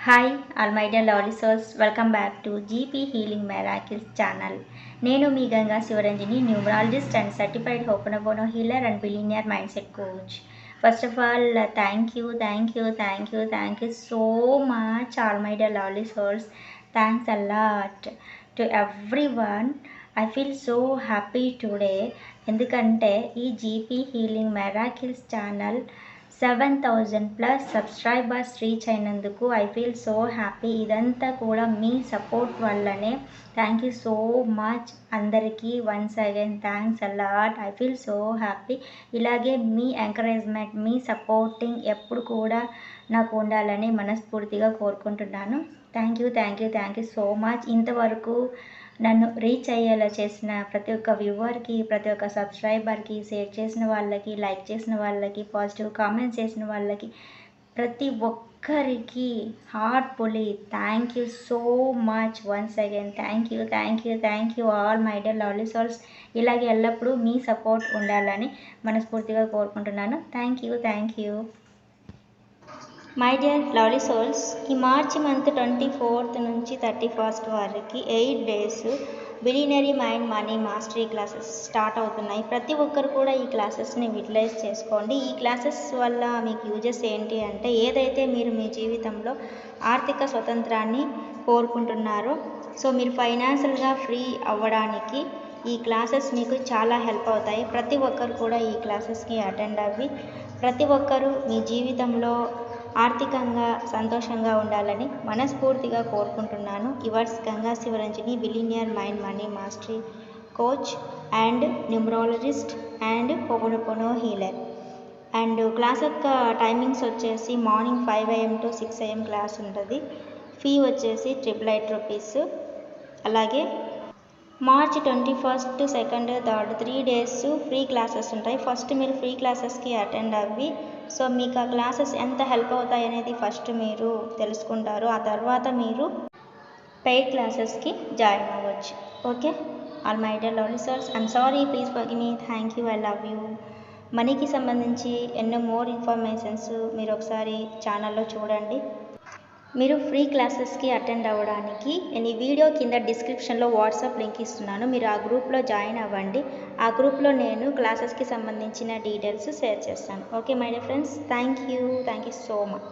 Hi all my dear lovely welcome back to GP healing miracles channel నేను మీ Ganga Shivaranjani numerologist and certified ho'oponopono healer and billionaire mindset coach first of all thank you thank you thank you thank you so much all my dear lovely thanks a lot to everyone I feel so happy today ఎందుకంటే ఈ GP healing miracles channel seven thousand plus subscribers reach అయినందుకు I feel so happy ఇదంతా కూడా మీ support వల్లనే. Thank you so much అందరికీ once again thanks a lot I feel so happy ఇలాగే మీ ఎంకరేజ్మెంట్ మీ సపోర్టింగ్ ఎప్పుడు కూడా నాకు ఉండాలని మనస్ఫూర్తిగా కోరుకుంటున్నాను. Thank you thank you thank you so much ఇంతవరకు నన్ను రీచ్ అయ్యేలా చేసిన ప్రతి ఒక్క వ్యూవర్కి ప్రతి ఒక్క సబ్స్క్రైబర్కి షేర్ చేసిన వాళ్ళకి లైక్ చేసిన వాళ్ళకి పాజిటివ్ కామెంట్స్ చేసిన వాళ్ళకి ప్రతి ఒక్కరికి heartfully thank you so much once again thank you thank you thank you all my dear lovely souls ఇలాగే ఎల్లప్పుడూ మీ సపోర్ట్ ఉండాలని మనస్ఫూర్తిగా కోరుకుంటున్నాను. Thank you thank you my dear lovely souls ఈ మార్చి మంత్ ట్వంటీ ఫోర్త్ నుంచి thirty first వరకు eight days billionaire mind money mastery classes start అవుతున్నాయి. ప్రతి ఒక్కరు కూడా ఈ క్లాసెస్ని యూటిలైజ్ చేసుకోండి. ఈ క్లాసెస్ వల్ల మీకు యూజెస్ ఏంటి అంటే ఏదైతే మీరు మీ జీవితంలో ఆర్థిక స్వతంత్రాన్ని కోరుకుంటున్నారో సో మీరు ఫైనాన్షియల్గా ఫ్రీ అవ్వడానికి ఈ క్లాసెస్ మీకు చాలా హెల్ప్ అవుతాయి. ప్రతి ఒక్కరు కూడా ఈ క్లాసెస్కి అటెండ్ అవ్వి ప్రతి ఒక్కరూ మీ జీవితంలో ఆర్థికంగా సంతోషంగా ఉండాలని మనస్ఫూర్తిగా కోరుకుంటున్నాను. Yours Ganga Shivaranjani billionaire mind money mastery coach and numerologist and ho'oponopono healer. And class యొక్క టైమింగ్స్ వచ్చేసి morning five AM to six AM class ఉంటుంది. ఫీ వచ్చేసి ట్రిపుల్ ఎయిట్ రూపీస్. అలాగే March twenty first second third three days free classes ఉంటాయి. First మీరు free క్లాసెస్కి attend అవ్వి. So మీకు ఆ క్లాసెస్ ఎంత హెల్ప్ అవుతాయి అనేది ఫస్ట్ మీరు తెలుసుకుంటారు. ఆ తర్వాత మీరు పెయిడ్ క్లాసెస్కి జాయిన్ అవ్వచ్చు. Okay all my dear lovely sirs I'm sorry please for me thank you I love you మనీకి సంబంధించి ఎన్నో మోర్ ఇన్ఫర్మేషన్స్ మీరు ఒకసారి ఛానల్లో చూడండి. మీరు ఫ్రీ క్లాసెస్కి అటెండ్ అవ్వడానికి నేను ఈ వీడియో కింద డిస్క్రిప్షన్లో వాట్సాప్ లింక్ ఇస్తున్నాను. మీరు ఆ గ్రూప్లో జాయిన్ అవ్వండి. ఆ గ్రూప్లో నేను క్లాసెస్కి సంబంధించిన డీటెయిల్స్ షేర్ చేస్తాను. Okay my dear friends thank you thank you so much